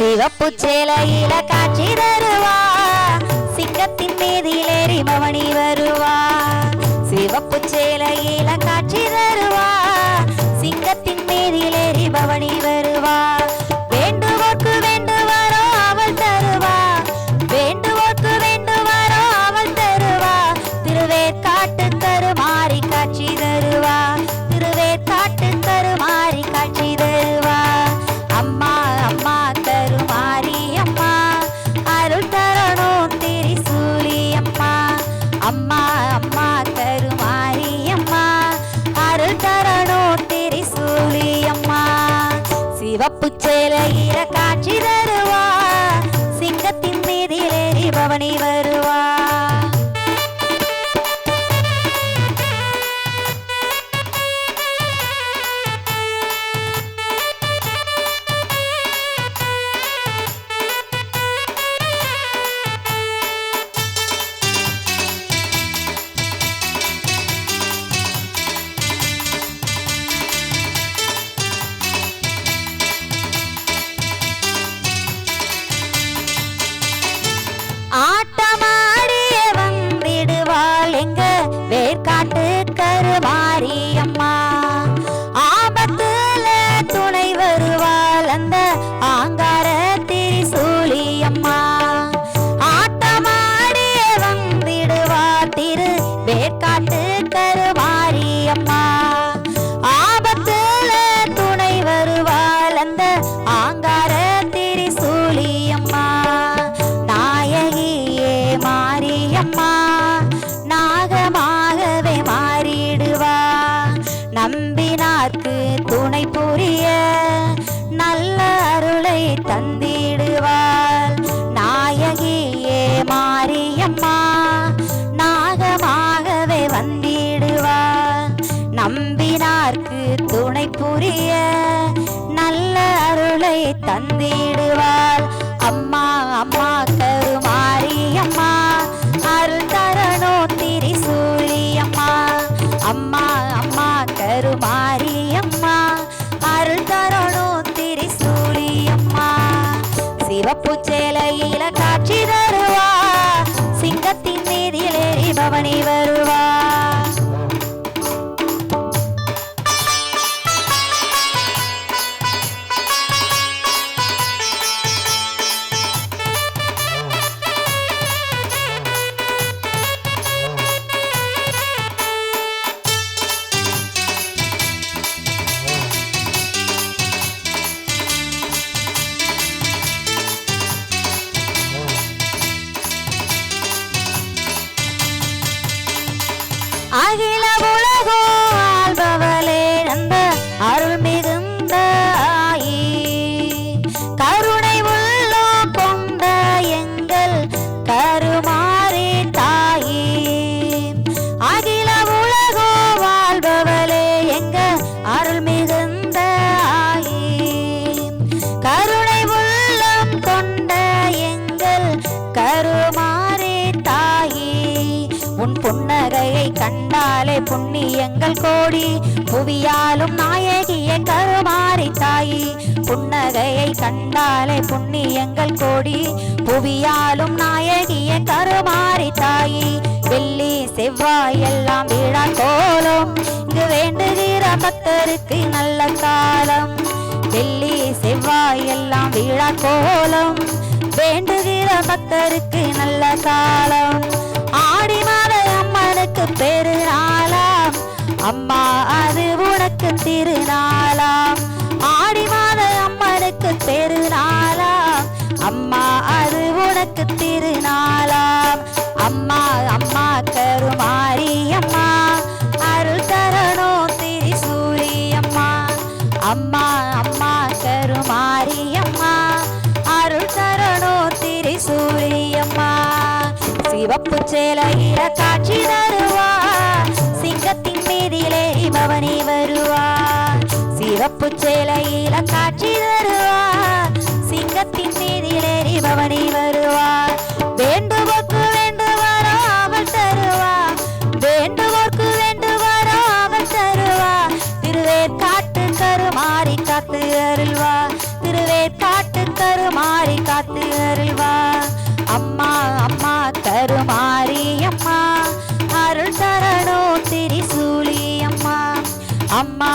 சிவப்பு சேலையில காட்சி தருவா சிங்கத்தின் மீதிலேறி பவனி வருவா சிவப்பு சேலையில காட்சி தருவா சிங்கத்தின் மீதிலேறி பவனி சிவப்பு சேலையில காட்சி தருவா சிங்கத்தின் மீதிலேறி பவனி வருவா மாரியம்மா நாகமாகவே மாறிடுவா. நம்பினார்க்கு துணை புரிய நல்ல அருளை தந்திடுவாள். நாயகியே மாரியம்மா நாகமாகவே வந்திடுவாள். நம்பினார்க்கு துணை புரிய நல்ல அருளை தந்திடுவாள். அம்மா அம்மா அகில புண்ணியங்கள் கோடி புவியாலும் நாயகிய கருமாறி தாயி. புன்னகையை கண்டாலே புண்ணியங்கள் கோடி புவியாலும் நாயகிய கருமாறி தாயி. வெள்ளி செவ்வாய் எல்லாம் விழா கோலம். இங்கு வேண்டுகிற பக்தருக்கு நல்ல காலம். வெள்ளி செவ்வாய் எல்லாம் விழா கோலம். வேண்டுகிற பக்தருக்கு நல்ல காலம். ஆடி மாத அம்மனுக்கு பெருநாள் அம்மா அது உனக்கு திருநாளாம் ஆடி மாத அம்மனுக்கு பெருநாளாம் அம்மா அது உனக்கு திருநாளாம் அம்மா அம்மா கருமாரி அம்மா அருள் தரணோ திரிசூலி அம்மா. அம்மா அம்மா கருமாரி அம்மா அருள் தரணோ திரிசூலி அம்மா. சிவப்பு சேலையில காட்சி தருவா. மகனே வருவார் சிவப்பு சேலையில காட்சி தருவார் சிங்கத்தின் மீதிலேறி மகனே வருவார் வேண்டுவோக்கு வேண்டுவாரோ அவள் தருவார் வேண்டுவோர்க்கு வேண்டுவாரோ அவள் தருவார் திருவேர் காட்டு கருமாறி காத்து அருள்வார் திருவேர் காட்டு கருமாறி காத்து அருள்வார் அம்மா அம்மா கருமாறி அம்மா. Mama.